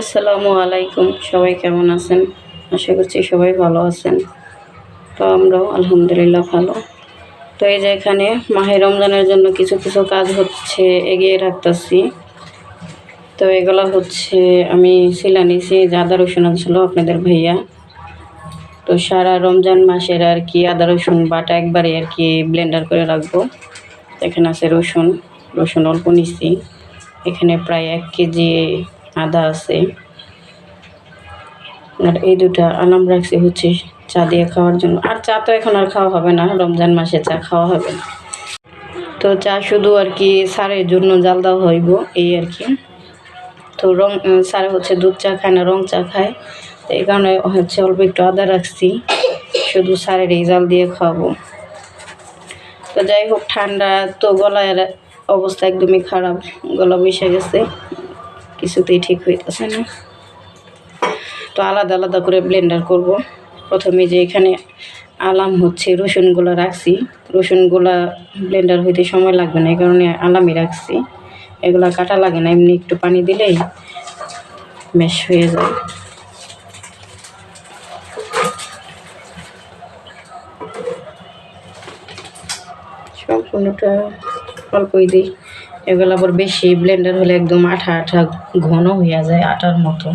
আসসালামু আলাইকুম। সবাই কেমন আছেন? আশা করছি সবাই ভালো আছেন। তো আমরাও আলহামদুলিল্লাহ ভালো। তো এই যে এখানে মাহে রমজানের জন্য কিছু কিছু কাজ হচ্ছে, এগিয়ে রাখতেছি। তো এগুলো হচ্ছে, আমি শিলা নিছি যে আদা রসুন আনছিল আপনাদের ভাইয়া। তো সারা রমজান মাসের আর কি আদা রসুন বাটা একবারে আর কি ব্লেন্ডার করে রাখব। এখানে আছে রসুন রসুন অল্প নিছি। এখানে প্রায় এক কেজি আছে। আর এই দুটা আনাম রাখছি হচ্ছে চা দিয়ে খাওয়ার জন্য। আর চা তো এখন আর খাওয়া হবে না, রমজান মাসে চা খাওয়া হবে না। তো চা শুধু আর কি সারের জন্য জাল দেওয়া হইব, এই আর কি। তো রং সারে হচ্ছে দুধ চা খায় না, রং চা খায়। তো এই কারণে হচ্ছে অল্প একটু আদা রাখছি, শুধু সারের এই জাল দিয়ে খাওয়াবো। তো যাই হোক, ঠান্ডা তো গলায় অবস্থা একদমই খারাপ, গলা বসে গেছে। কিছুতেই ঠিক হইতেছে। না তো আলাদা আলাদা করে ব্লেন্ডার করব। প্রথমে যে এখানে আলাম হচ্ছে রসুনগুলো রাখছি। রসুনগুলা ব্লেন্ডার হইতে সময় লাগবে না এই কারণে আলামই রাখছি। এগুলা কাটা লাগে না এমনি একটু পানি দিলেই মেশ হয়ে যায়। সম্পূর্ণটা অল্পই দিই। এগুলো আবার বেশি ব্লেন্ডার হলে একদম আঠা আঠা ঘন হইয়া যায় আটার মতো।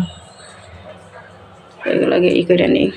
এগুলোকে ই করে নিই।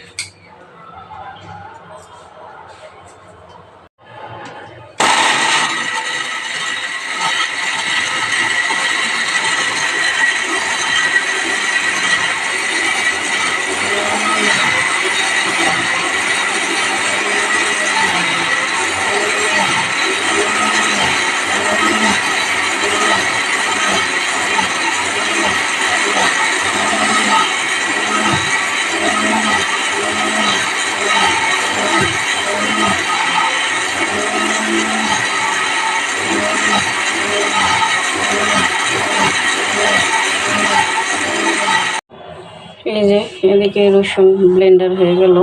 এদিকে রসুন ব্লেন্ডার হয়ে গেল।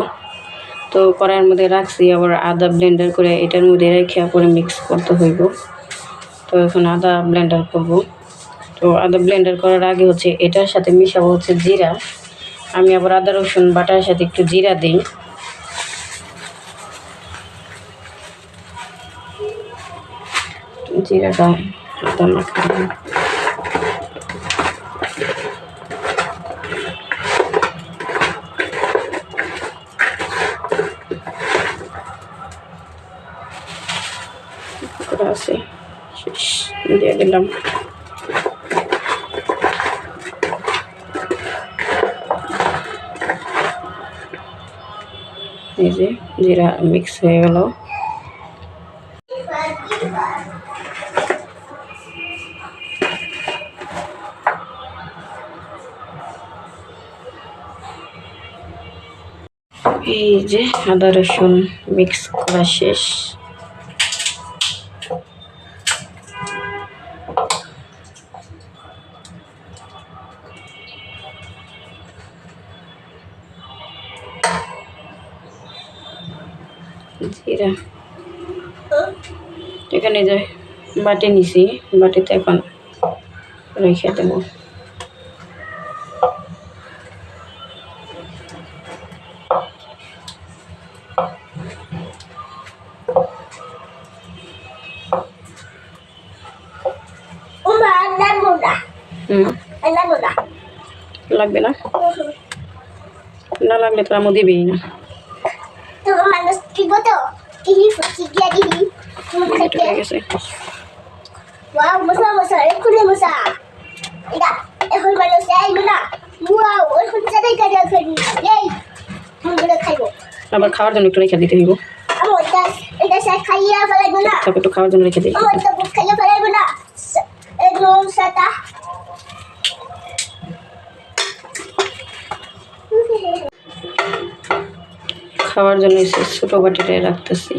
তো কড়াইয়ের মধ্যে রাখছি, আবার আদা ব্লেন্ডার করে এটার মধ্যে রেখে পরে মিক্স করতে হইব। তো এখন আদা ব্লেন্ডার করব। তো আদা ব্লেন্ডার করার আগে হচ্ছে এটার সাথে মিশাবো হচ্ছে জিরা। আমি আবার আদা, রসুন, বাটার সাথে একটু জিরা দিই। জিরাটা করা আছে। দিয়ে দিলাম। এই যে জিরা মিক্স হয়ে গেল। এই যে আদা রসুন মিক্স করা শেষ। জিরা এখানে যে বাটি নিছি বাটিতে এখন রেখে দেবো. লাগবে না। না। লাগলে তো আমও দিবেই না। Ito ang manos kibo to. Kihifo, kigya dihi. এটা হয়ে গেছে Wow, masa masa. Eko na masa. Ida, এখন ay mo na. Wow, এখন ka na kani. Yay! Munggulo kayo. আবার খাওয়ার জন্য একটু রেখে দিতে হইব sa kaya falay mo na. তারপর একটু খাওয়ার জন্য রেখে দিই Amo, ita buk kaya falay mo na. খাওয়ার জন্য ছোটো বাটিটাই রাখতেছি।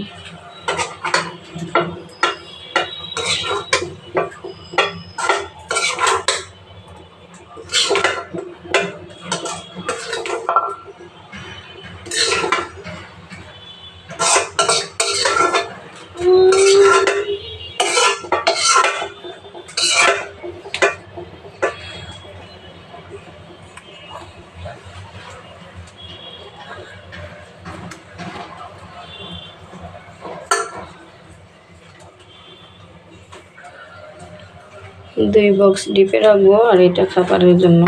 দুই বক্স ডিপে রাখব আর এটা খাবারের জন্য।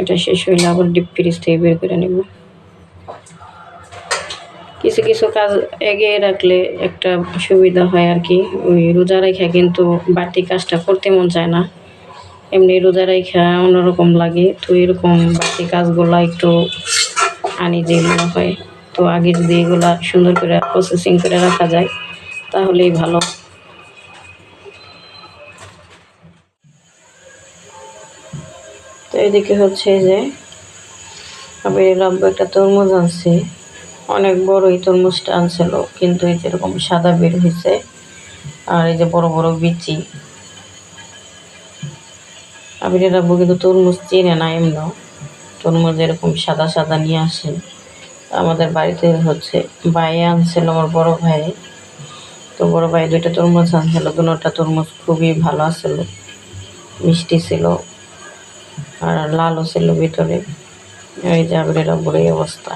এটা শেষ হইলে আবার ডিপ ফ্রিজ থেকে বের করে নেব। কিছু কিছু কাজ এগিয়ে রাখলে একটা সুবিধা হয় আর কি। ওই রোজা রেখা কিন্তু বাড়তি কাজটা করতে মন চায় না। এমনি রোজা রেখা অন্যরকম লাগে, তো এরকম বাড়তি কাজগুলো একটু আনি যে মনে হয়। তো আগে যদি এগুলা সুন্দর করে প্রসেসিং করে রাখা যায়, তাহলেই ভালো। এদিকে হচ্ছে যে আমি লম্বা একটা তরমুজ আনছি। অনেক বড় এই তরমুজটা আনছিল, কিন্তু এই যেরকম সাদা বের হয়েছে আর এই যে বড় বড় বিচি। আবিরের আব্বু কিন্তু তরমুজ চেনে না এমনও। তরমুজ এরকম সাদা সাদা নিয়ে আসে। আমাদের বাড়িতে হচ্ছে ভাই আনছিল আমার বড় ভাই। তো বড় ভাই দুইটা তরমুজ আনছিল, দুটা তরমুজ খুবই ভালো আছিল, মিষ্টি ছিল। আর লালও ছিল ভিতরে এই যে আবিরের আব্বুর এই অবস্থা।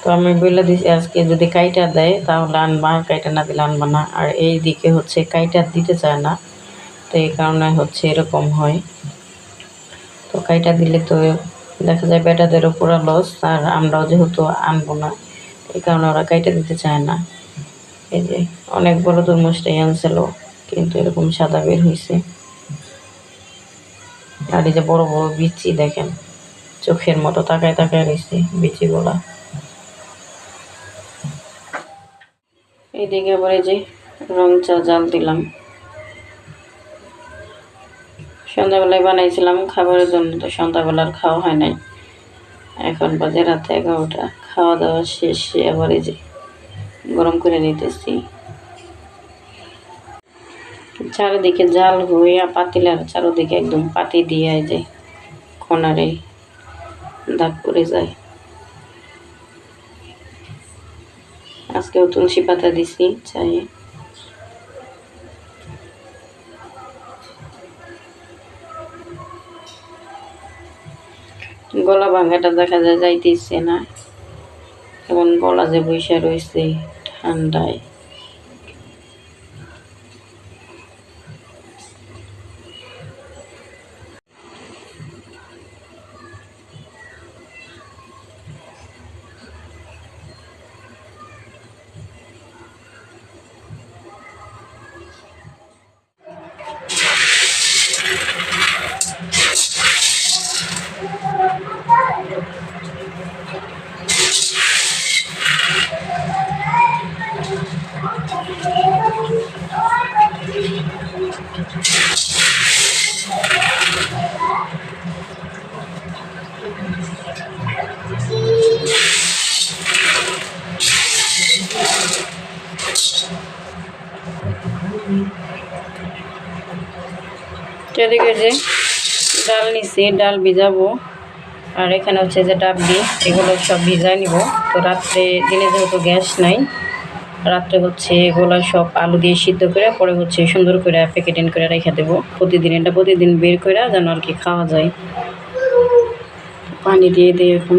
তো আমি বলে দিছি, আজকে যদি কাইটা দেয়, তাহলে আনবা, কাইটা না দিলে আনবা না। আর এই দিকে হচ্ছে কাইটা দিতে চায় না, তো এই কারণে হচ্ছে এরকম হয়। তো কাইটা দিলে তো দেখা যায় বেটাদেরও পুরো লস আর আমরাও যেহেতু আনব না, এই কারণে ওরা কাইটা দিতে চায় না। এই যে অনেক বড় তরমুজটাই আনছিল, কিন্তু এরকম সাদা বের হয়েছে আর এই যে বড় বড় বিচি দেখেন, চোখের মতো তাকায় তাকায় রয়েছে বিচিগুলা। এইদিকে আবার এই যে রং চা জাল দিলাম। সন্ধ্যাবেলায় বানাইছিলাম খাবারের জন্য, তো সন্ধ্যাবেলার খাওয়া হয় নাই। এখন বাজে রাতে এগারোটা, খাওয়া দাওয়া শেষে আবার এই যে গরম করে নিতেছি। চারিদিকে জাল হইয়া পাতিলার চারিদিকে একদম পাতি দিয়ে যে কোনারে দাগ পড়ে যায়। আজকেও তুলসী পাতা দিছি চায়ে। গলা ভাঙাটা দেখা যায়, যাইতেছে না। এখন গলা যে বৈশা রয়েছে ঠান্ডায়। এদিকে যে ডাল নিছি, ডাল ভিজাবো। আর এখানে হচ্ছে যে ডাবলি এগুলো সব ভিজায় নিব। তো রাত্রে, দিনে যেহেতু গ্যাস নাই, রাত্রে হচ্ছে এগুলো সব আলু দিয়ে সিদ্ধ করে, পরে হচ্ছে সুন্দর করে প্যাকেটিং করে রেখে দেবো। প্রতিদিন এটা প্রতিদিন বের করে যেন আর কি খাওয়া যায়। পানি দিয়ে দিই এখন।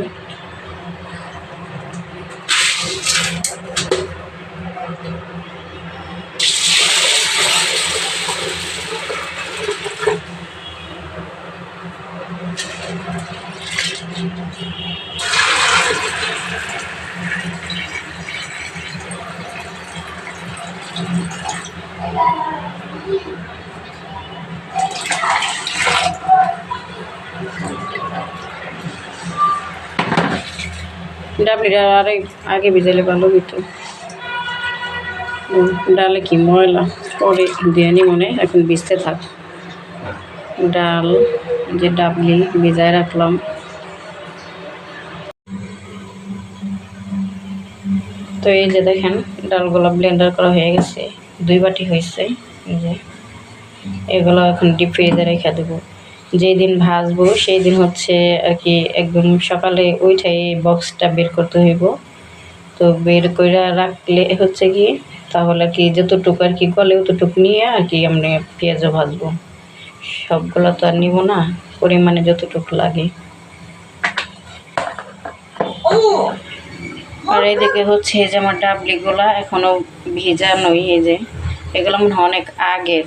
ডাবলিটা আর আগে ভিজাইলে ভালো হইতো ডালে কি ময়লা? পরে দিয়ে নি মনে এখন ভিজতে থাক। ডাল যে ডাবলি ভিজায় রাখলাম। তো এই যে দেখেন, ডালগুলো ব্লেন্ডার করা হয়ে গেছে, দুই বাটি হয়েছে, এই যে। এগুলো এখন ডিপ ফ্রিজে রেখে দেবো। যেই দিন ভাজবো সেই দিন হচ্ছে আর কি একদম সকালে ওইটাই বক্সটা বের করতে হইব। তো বের করে রাখলে হচ্ছে কি, তাহলে কি যতটুকু আর কি গলে অতটুকু নিয়ে আর কি আমরা পেঁয়াজও ভাজবো। সবগুলো তো আর নিব না, পরিমাণে যতটুকু লাগে। আর এইদিকে হচ্ছে এই যে আমার ডাবলিগুলা এখনও ভিজানোই এই যে এগুলো মনে হয় অনেক আগের।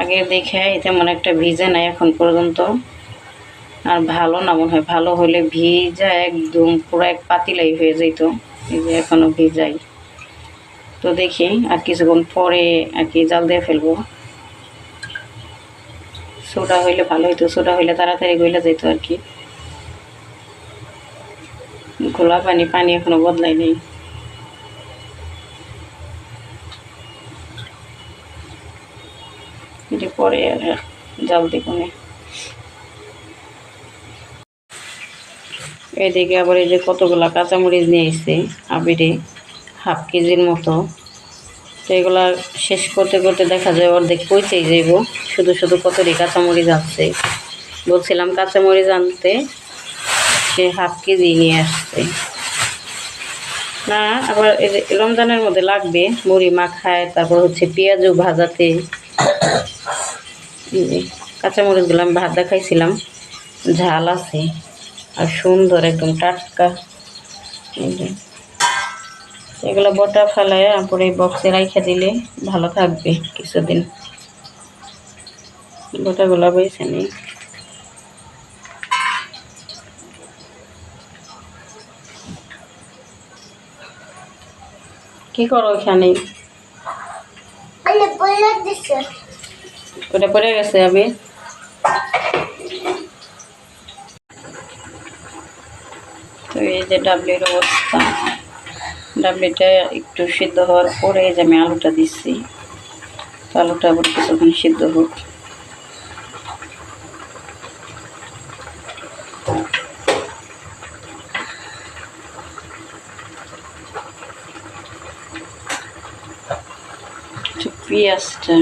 আগে দেখে তেমন একটা ভিজে নাই এখন পর্যন্ত। আর ভালো না মনে হয়, ভালো হলে ভিজা একদম, পুরো এক পাতিলাই হয়ে যেত এই যে এখনও ভিজাই। তো দেখি আর কিছুক্ষণ পরে আর কি জাল দিয়ে ফেলব। সোডা হইলে ভালো হইতো, সোডা হইলে তাড়াতাড়ি গইলে যেত আর কি। ঘোলা পানি পানি এখনও বদলাই নেই এটি পরে আর জাল দিব এদিকে আবার এই যে কতগুলা কাঁচামরিচ নিয়ে এসছে, আবিরে হাফ কেজির মতো। তো এগুলা শেষ করতে করতে দেখা যায় অর্ধেক পৌঁছেই যাইব। শুধু শুধু কতটি কাঁচামরিচ আসছে বলছিলাম কাঁচামরিচ আনতে, সে হাফ কেজি নিয়ে আসছে। না, আবার এই রমজানের মধ্যে লাগবে, মুড়ি মাখায়, তারপর হচ্ছে পেঁয়াজও ভাজাতে। কাঁচামরিচগুলো আমি ভাত দেখাইছিলাম ঝাল আছে। আর সুন্দর একদম টাটকা। এগুলো বটা ফেলায় তারপরে এই বক্সে রাইখে দিলে ভালো থাকবে কিছুদিন। বটা বটাগুলো বেছে নেই। কি করো দিছে। ওটা পড়ে গেছে আমি। তো এই যে ডাবলির অবস্থা ডাবলিটা একটু সিদ্ধ হওয়ার পরে যে আমি আলুটা দিচ্ছি আলুটা আবার কিছুক্ষণ সিদ্ধ হোক। পেঁয়াজটা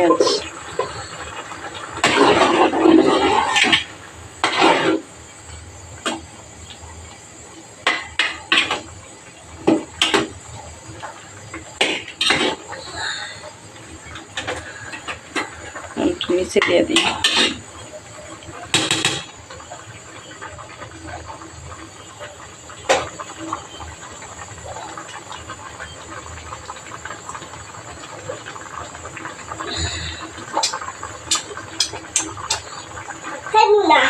পেঁয়াজ একটু নিচে দিয়ে দিই হেনা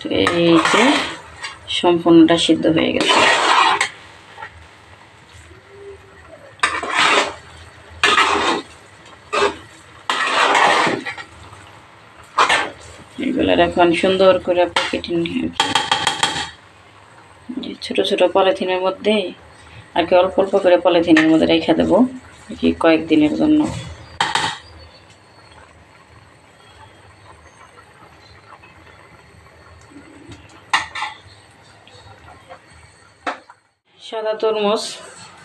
তো এই যে সম্পূর্ণটা সিদ্ধ হয়ে গেছে। এখন সুন্দর করে প্যাকেটে ছোটো ছোটো পলিথিনের মধ্যে আর কি অল্প অল্প করে পলিথিনের মধ্যে রেখে দেবো কি কয়েকদিনের জন্য সাদা তরমুজ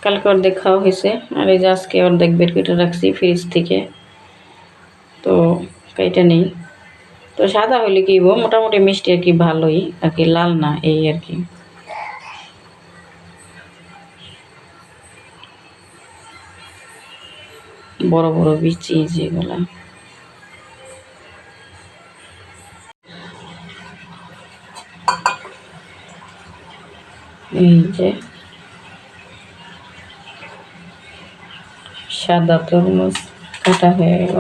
কালকে অর্ধেক খাওয়া হয়েছে। আর এই যে আজকে অর্ধেক বের কেটে রাখছি ফ্রিজ থেকে। তো কেটে নেই। তো সাদা হলে কি? মোটামুটি মিষ্টি আর কি, ভালোই। আর কি লাল না, এই আর কি। বড় বড় বিচি যেগুলা। এই যে সাদা তরমুজ কাটা হয়ে গেল।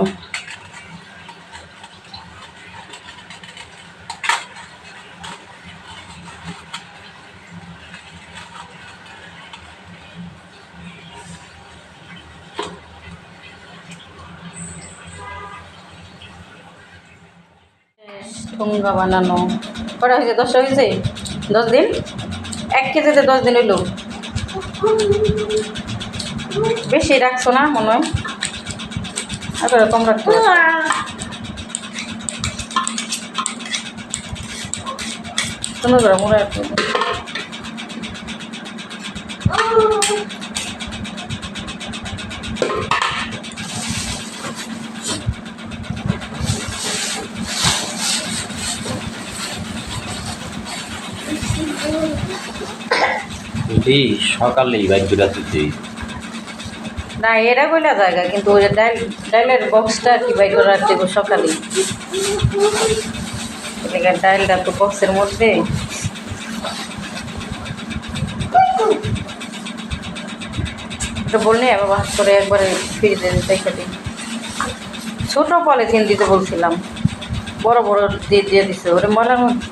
ঠুঙ্গা বানানো। কটা হয়েছে? দশটা হয়েছে? দশ দিন? এক কেজিতে দশ দিন হইল। বেশি রাখছো না মনে হয়? আবার কম রাখছো। সুন্দর করে মনে সকালেই বাদ্যটা তুই না এটা কইলা জায়গা, কিন্তু ওই ডাইল ডাইলের বক্সটা কি বাই করে রাখতে সকালে। ডাইলটা তো বক্সের মধ্যে। এটা বললে বাবা হাত করে একবারে ফ্রিজে রেখে দিই ছোটো পলিথিন দিতে বলছিলাম, বড় বড় দিয়ে দিয়ে দিছে, ওরে মলার মধ্যে।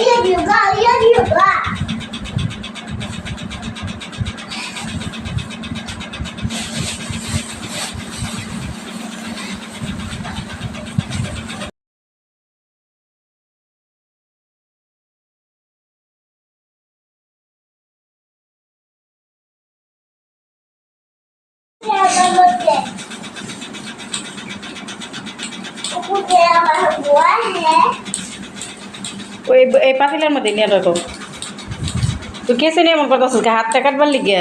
ইয়া দিবা ইয়া দিবা আমার মধ্যে ওই এই পাতিলের মধ্যে নিয়ে রাখো তুই কেসে নিয়ে এমন করতেছিস হাতটা কাটবার লিগে।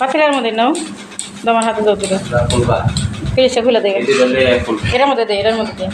পাতিলের মধ্যে নাও। তোমার হাতে দাও ফিরিসটা খুলে দেবে এই দুইটা লে ফুল। এটার মধ্যে দে এটার মধ্যে দে।